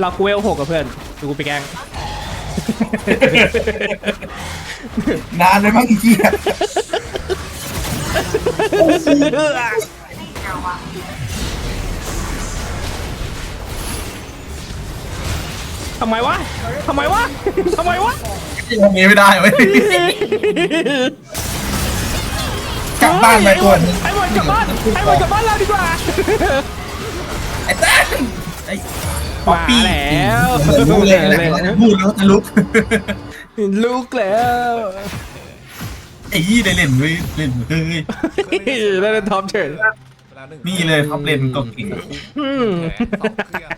เรากูเวลหกกับเพื่อนดูกูไปแกล้งนานเลยมั้งอีกทียทำไมวะทำไมวะทำไมวะทำงี้ไม่ได้เว้ยกลับบ้านไปก่อนไอ้บอลกลับบ้านไอ้บอลกลับบ้านเราดีกว่าไอ้แต้ ไอ้ป๊อปมาปี้แล้วรู้เลยแหละพูดแล้วจะลุกลูกแล้วไอ้ยี่ได้เล่นเว้ยเล่นเฮ้ยได้เป็นท็อปเฉินเวลาหนึ่งนี่เลยท็อปเลนตัวเก่ง อืมแขนสองเครื่อง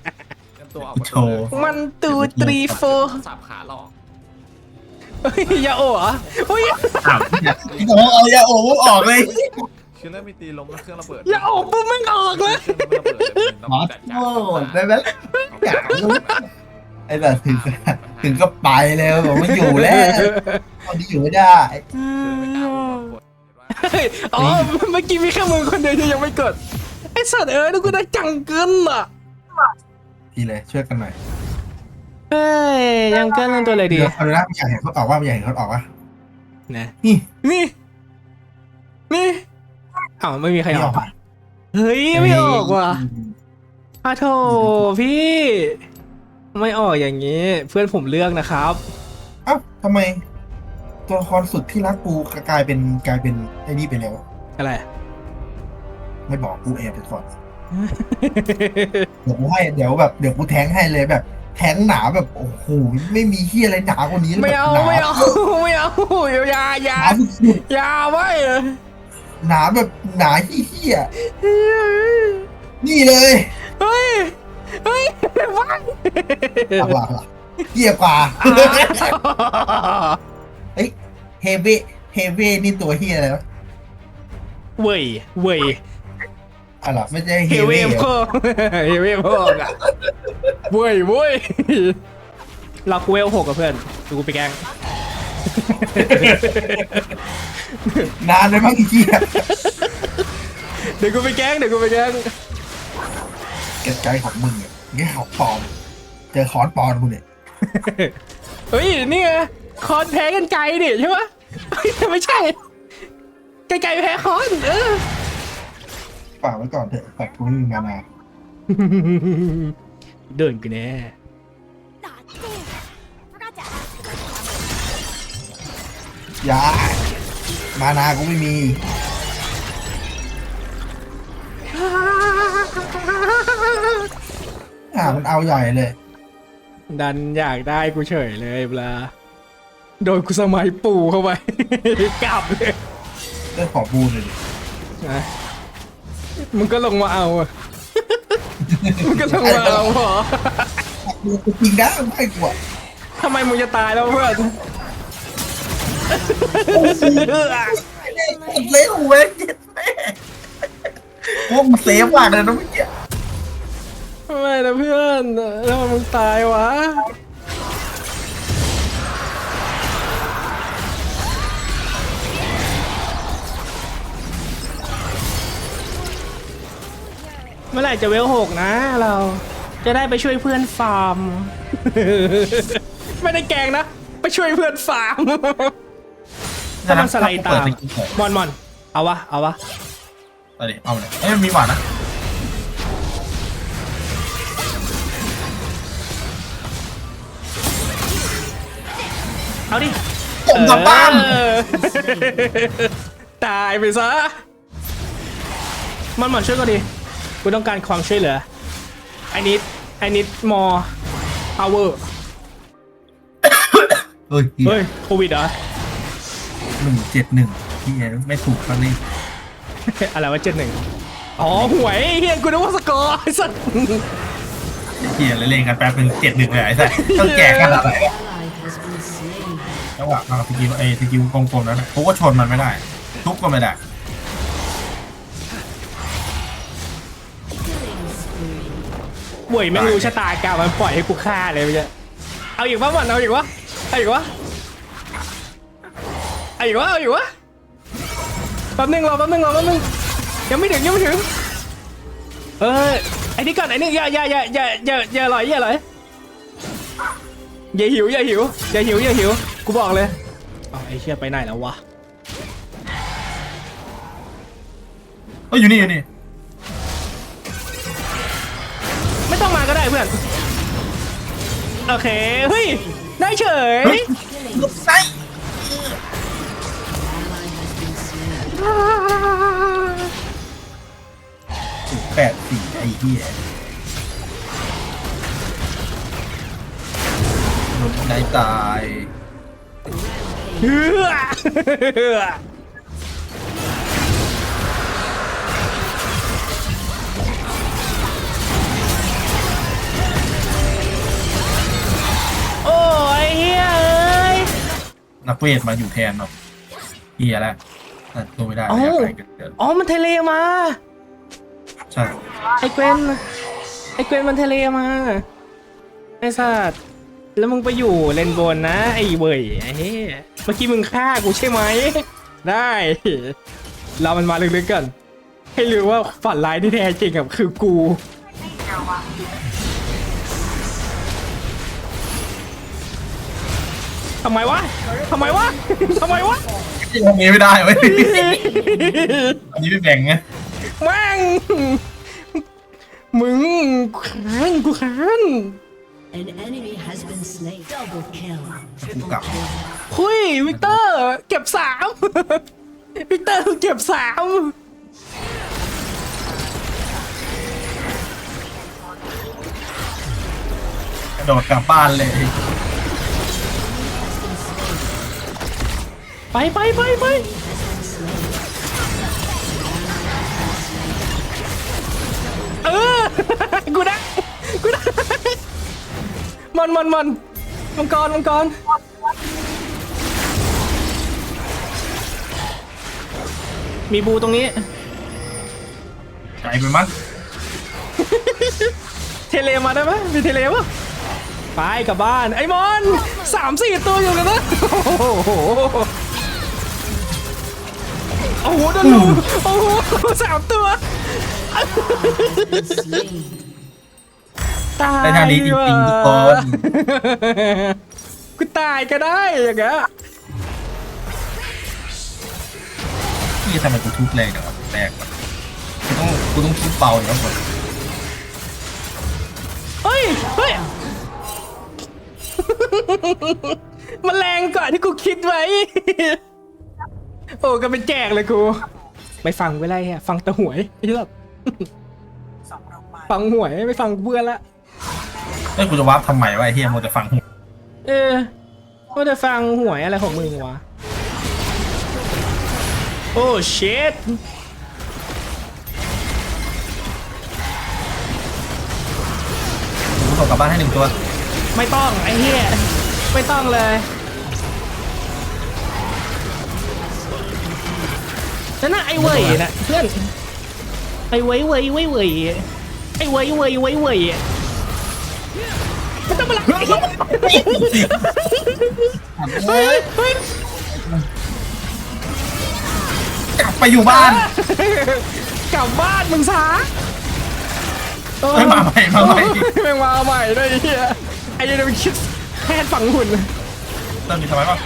เตรียมตัวออกมาโชว์ มันตูตรีโฟสับขาหลอกยาโอเหรออุ้ย อ้าวพี่โอ้เอายาโอ้ออกเลย คือเริ่มมีตีลมแล้วเครื่องระเบิดยาโอปุ๊บมันออกเลยเครื่องระเบิดเลยหมอโทษได้ไหมอยากรู้ไอ้แบบถึงก็ถึงก็ไปแล้วผมไม่อยู่แล้วตอนนี้อยู่ไม่ได้เฮ้ยอ๋อเมื่อกี้มีแค่มึงคนเดียวที่ยังไม่กดไอ้สัตว์เอ้ยดูกูได้จังเกินอะทีเลยช่วยกันหน่อยเฮ้ยยังเกินเรื่องตัวอะไรดีเดี๋ยวคาร์น่าไม่อยากเห็นเขาออกว่าไม่อยากเห็นเขาออกว่านะนี่นี่นี่อ้าวไม่มีใครไม่ออออกกว่ะเฮ้ยไม่ออกว่ะอ้าโถพี่ไม่ออกอย่างนี้ เพื่อนผมเลือกนะครับเอ้าทำไม ตัวละครสุดที่รักกูกลายเป็นกลายเป็นไอ้นี่ไปแล้ว อะไร ไม่บอกกูแอบไปก่อนเดี๋ยวกูให้เดี๋ยวแบบเดี๋ยวกูแทงให้เลยแบบ แทงหนาแบบโอ้โหไม่มีเฮียอะไรหนากว่านี้ลยไม่เอาแบบหนไม่เอาไม่เอาอย่าอย่าหนาสุดอย่าไว้ๆ หนาแบบหนาเฮี้ยๆนี่เลยเฮ้ย เฮ้ยไว้หลักหลักเฮี้ยกว่าเฮ้ยเฮเวเฮเวนี่ตัวเฮี้ยอะไรวะเว้ยเว้ยอะไรไม่ใช่เฮเฮเวเวพ่อเฮเวพ่ออะเว้ยเว้ยเรากูเวลหกกับเพื่อนดูกูไปแกล้ง นานเลยมั้งอีกทียเดี๋ยวกูไปแกล้งเดี๋ยวกูไปแกล้งเก็บใจของมึงเนี่ยแง่ของปลอมเจอคอนปลอมกูเนี่ยเฮ้ยนี่ไงคอนแพ้กันไกลดิใช่ปะเฮ้ยไม่ใช่ไกลๆแพ้คอนเออฝากไว้ก่อนเถอะแต่กูไม่มีมานาเดินกูแน่ Forgot to ask. อย่า มานากูไม่มี อ่ามันเอาใหญ่เลย ดันอยากได้กูเฉยเลยเวลาโดนกูสมัยปู่เข้าไป กลับเลยเรื่องของบูเลยดินะมึงก็ลงมาเอาอะมึงก็ลงมาเอาเหรอบูกูจริงนะไม่กลัวทำไมมึงจะตายแล้วเพื่อน เลี้ยวเว้ยเจ็ดแม่พวกมึงเซฟมากเลยนะเมื่อกี้ทำไมนะเพื่อนแล้วมึงตายวะเมื่อไหร่จะเวลหกนะเราจะได้ไปช่วยเพื่อนฟาร์ม ไม่ได้แกล้งนะ ไปช่วยเพื่อนฟาร์ม ถ้ามันสไลด์ตามมอนมอนเอาวะเอาวะเอาดิเอาเลยเอ้ยมีหวานนะเอาดิผมกลับบ้านเออตายไปซะมันหมอนช่วยก็ดีกูต้องการความช่วยเหลือ I need I need more power เฮ้ยเฮ้ยโควิดเหรอ หนึ่งเจ็ดหนึ่งที่ไม่ถูกครั้งนี้อะไรวะเจ็ดหนึ่งอ๋อหวยเฮียกูนึกว่าสกอร์ไอ้สัสเฮียเล่นกันแป๊บนึงเจ็ดหนึ่งเลยไอ้สัสต้องแจกกันอะไรอะจังหวะมาสกิลไอ้สกิลกลมๆนั้นเขาก็ชนมันไม่ได้ ทุบก็ไม่ได้หวยไม่งรู้ชะตากรรมมันปล่อยให้กูฆ่าเลยไปเจ้เอาอีกวะมันเอาอีกวะเอาอีกวะ เอาอีกวะเอาอีกวะแป๊บนึงรอแป๊บนึงรอแป๊บนึงยังไม่ถึงยังไม่ถึงเออไอ้นี่ก่อนไอ้นี่อย่าอย่าอย่าอย่าอย่าอย่าลอยอย่าลอยอย่าหิวอย่าหิวอย่าหิวอย่าหิวกูบอกเลยเอาไอ้เชี่ยไปไหนแล้ววะเอ้ยอยู่นี่อยู่นี่ไม่ต้องมาก็ได้เพื่อนโอเคเฮ้ยได้เฉย เฮ้ยหลบไส้แปดสี่ไอ้เหี้ยหลบได้ตายเฮือโอ้ยเฮ้ยเอ้ย นักเวทมาอยู่แทนเนาะเหี้ยแล้ว อะตัวไม่ได้เอ้า อยากไปกันเกินอ๋อมันเทเลมา ใช่ไอ้เกวนไอ้เกวนมันเทเลมาไอ้สัตว์แล้วมึงไปอยู่เลนบนนะ ไอ้เว่ยไอ้เหี้ยเมื่อกี้มึงฆ่ากูใช่ไหม ได้ เรามันมาลึกๆกัน ให้รู้ว่าฝันร้ายที่แท้จริงกับคือกู ทำไมวะ ทำไมวะ ทำไมวะ ที่ตรงนี้ไม่ได้เว้ยอันนี้ไม่แบ่งไงแม่งมึงกูค้านกูค้าน An enemy has been slain. Double kill. กูกลับคุยวิกเตอร์ เก็บสาม วิกเตอร์เก็บสามกระโดดกลับบ้านเลย ไปไปไปไปเออกูได้กูได้มันมันมันมังกรมังกรมีบูตรงนี้ไกลไปมั้งเทเลมาได้ไหมมีเทเลปะไปกลับบ้านไอ้มอนสามสี่ตัวอยู่กันนะโอ้โหโอ้โหโดนลุมโอ้โหสามตัวตายได้ทางนี้จริงๆทุกคนกูตายก็ได้อย่างเงี้ยพี่ทำไมกูทุบแรงจังวะแรงวะกูต้องกูต้องทุบเบาอย่างนี้ก่อนเฮ้ยเฮ้ยมันแรงกว่าที่กูคิดไว้ โอ้ก็เป็นแจกเลยกู ไม่ฟังไว้ไรฮะฟังแตะหวยไอ้แบบฟังหวยไม่ฟังเพื่อนละ เอ้ยกูจะวาร์ปทำไมวะไอ้เฮียมัวแต่ฟังหูเออว่าจะฟังหวยอะไรของมึงวะ โอ้เชดกูส่งกลับบ้านให้หนึ่งตัวไม่ต้องไอ้เหี้ยไม่ต้องเลย นั่นน่ะไอ้เว่ยน่ะเพื่อนไอ้เว่ยเว่ยเว่ยเว่ยไอ้เว่ยเว่ยเว่ยเว่ยไม่ต้องมาหลักไอ้เหี้ยเฮ้ยเฮ้ยกลับไปอยู่บ้านกลับบ้านมึงซะเฮ้ยมาใหม่มาใหม่แม่งมาใหม่ด้วยไอ้เหี้ยไอ้เหี้ยมันคิดแทนฝังหุ่นเติมมีทำไมวะ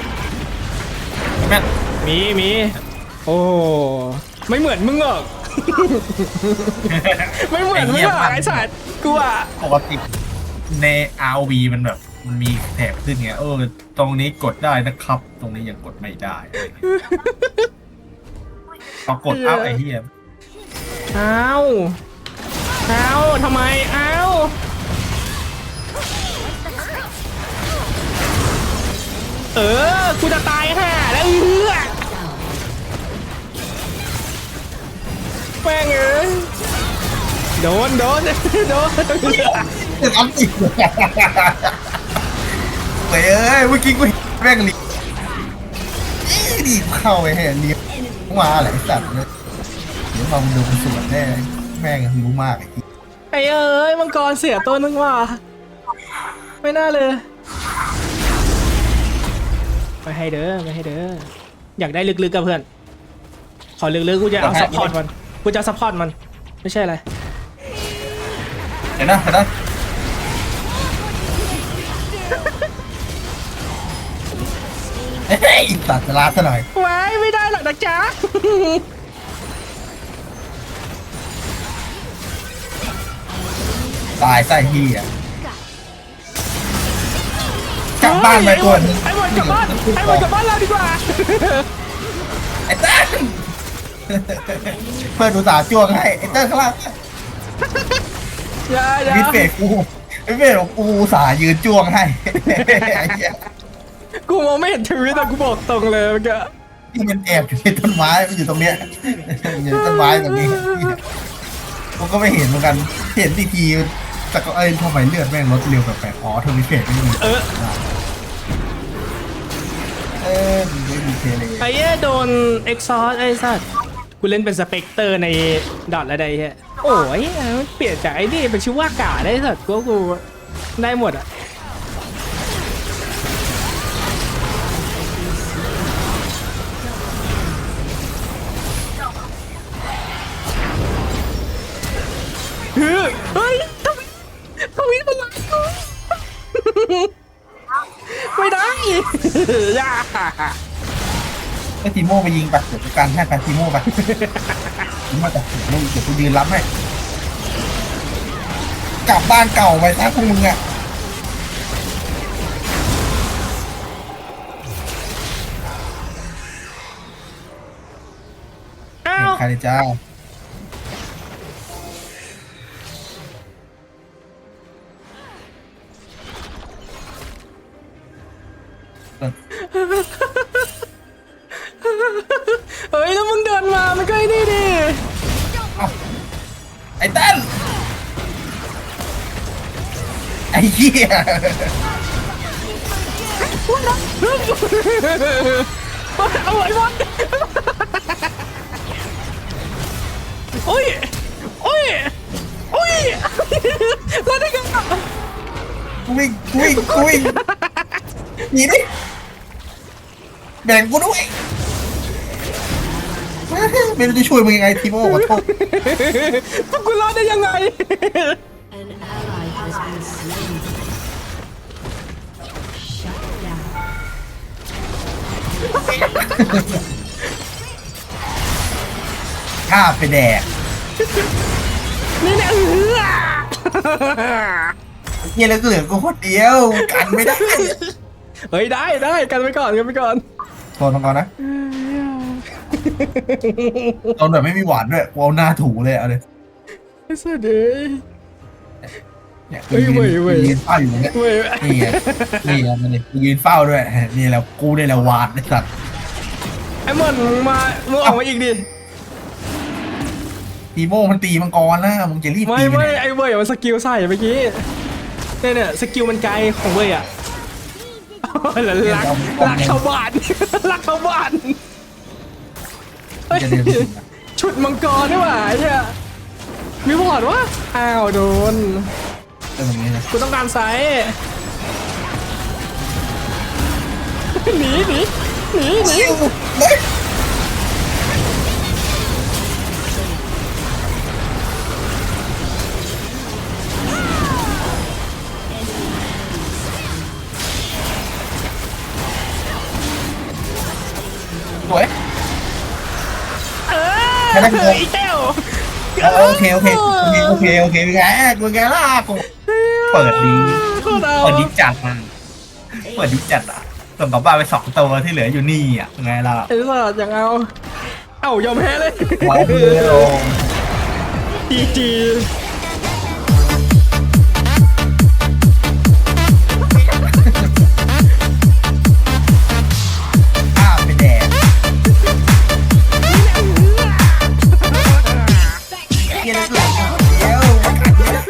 แม่นมีมี โอ้ไม่เหมือนมึงหรอก ไม่เหมือนมึงหรอกไอ้สัตว์กูอะปกติใน ROV มันแบบมันมีแถบขึ้นไงเออ ตรงนี้กดได้นะครับ ตรงนี้ยังกดไม่ได้อะไรอย่างเงี้ยพอกดเอ้าไอ้เหี้ยอ้าวอ้าวทำไมอ้าวเออกูจะตายห่าแล้วเอื้อ แม่งเอ้ยโดนโดนโดนจะทำอีกเฮ้ยเอ้ยเมื่อกี้กูเห็นแม่งหลีดีเข้าไปให้เลี้ยงมาหลายสัตว์เลยเดี๋ยวมาดูมันสวนแน่แม่งรู้มากไอ้ที่ไอ้เอ้ยมังกรเสียตัวนึงว่ะไม่น่าเลยไม่ให้เด้อไม่ให้เด้ออยากได้ลึกๆกับเพื่อน ขอลึกๆกูจะเอาซัพพอร์ตมัน กูจะซัพพอร์ตมัน ไม่ใช่อะไร เห็นนะเห็นนะเฮ้ยตัดสลาดซะหน่อยไว้ไม่ได้หรอกนะจ๊ะ ตายไส้ที่อะกลับบ้านไปตัวนึงไอ้บอลกลับบ้านไอ้บอลกลับบ้านเราดีกว่า ไอ้เต้น เพื่อนอุตส่าห์จ้วงให้ไอ้เต้นข้างล่างอย่าอย่ามิดเฟกกูมิดเฟกของกูอุตส่าห์ยืนจ้วงให้ไอ้เหี้ยกูมองไม่เห็นทวิตแต่กูบอกตรงเลยเมื่อกี้ที่มันแอบอยู่ในต้นไม้มันอยู่ตรงเนี้ยอยู่ในต้นไม้ตรงนี้ผมก็ไม่เห็นเหมือนกันเห็นทีทีแต่ก็เอ้ยทำไมเลือดแม่งลดเร็วแปลกๆอ๋อเทอร์มิเฟกไม่มีเออเออไม่มีเทเลยไอ้เหี้ยโดนเอ็กซอสไอ้สัส กูเล่นเป็นสเปกเตอร์ในดอทอะไรเหี้ยโอ้ยมันเปลี่ยนจากไอ้นี่เป็นชื่อว่ากาได้สัสกูกูได้หมดอะเฮ้ยทวิทวิมันไล่กูไม่ได้ย่า ไอ้ทีโม่ไปยิงไปเดี๋ยวกูกันให้ไปทีโม่ไปทีโม่จะเดี๋ยวเดี๋ยวกูยืนรับให้กลับบ้านเก่าไปซะพวกมึงอะอ้าเห็นวใครเลยจ้า ไอ้เต้นไอ้เหี้ยเอาไอ้บอลโอ้ย โอ้ย โอ้ยแล้วได้ไงอะกูวิ่งกูวิ่งกูวิ่งหนีดิแบ่งกูด้วย ไม่รู้จะช่วยมึงยังไงทีโม่ขอโทษพวกกูรอดได้ยังไง An ally has been slain. Shut down. ข้าไปแดกนี่เนี่ยเออเฮียแล้วก็เหลือกูคนเดียวกันไม่ได้เฮ้ยได้ได้กันไปก่อนกันไปก่อนโทนมังกรนะ โทนแบบไม่มีหวานด้วยกูเอาหน้าถูเลยเอาเลยไอ้สัสเอ้ย เนี่ยเฮ้ยเว้ยเว้ยกูยืนเฝ้าอยู่เนี่ย เว้ยนี่ไงนี่ไงมันนี่กูยืนเฝ้าด้วย นี่แหละกูได้แล้ววาดไอ้สัตว์ไอ้มอนมึงมามึงออกมาอีกดิ ตีโม่มันตีมังกรนะมึงจะรีบไม่ตีไปไม่ไหนไอ้เว้ยมันสกิลใส่เมื่อกี้เนี่ยเนี่ยสกิลมันไกลของเว้ยอะแล้วรักรักชาวบ้าน รักชาวบ้านมึง จะเดินไปถึงนะชุดมังกรนี่หว่าไอ้เนี่ยมีบอร์ดวะอ้าวโดน เดินตรงนี้นะกูต้องการไซส์หนีหนีหนีหนี ไม่ได้อโกงอีเต้วเออโอเคโอเคโอเคโอเคโอเคเป็นไงเป็นไงล่ะกูเปิดดีโคตรเอาเปิดดีจัดมันเปิดดีจัดอะส่งกลับบ้านไปสองตัวที่เหลืออยู่นี่อะเป็นไงล่ะไอ้สัสอย่างเอา เอ้ายอมแพ้เลย ไว้เพื่อลง จีจี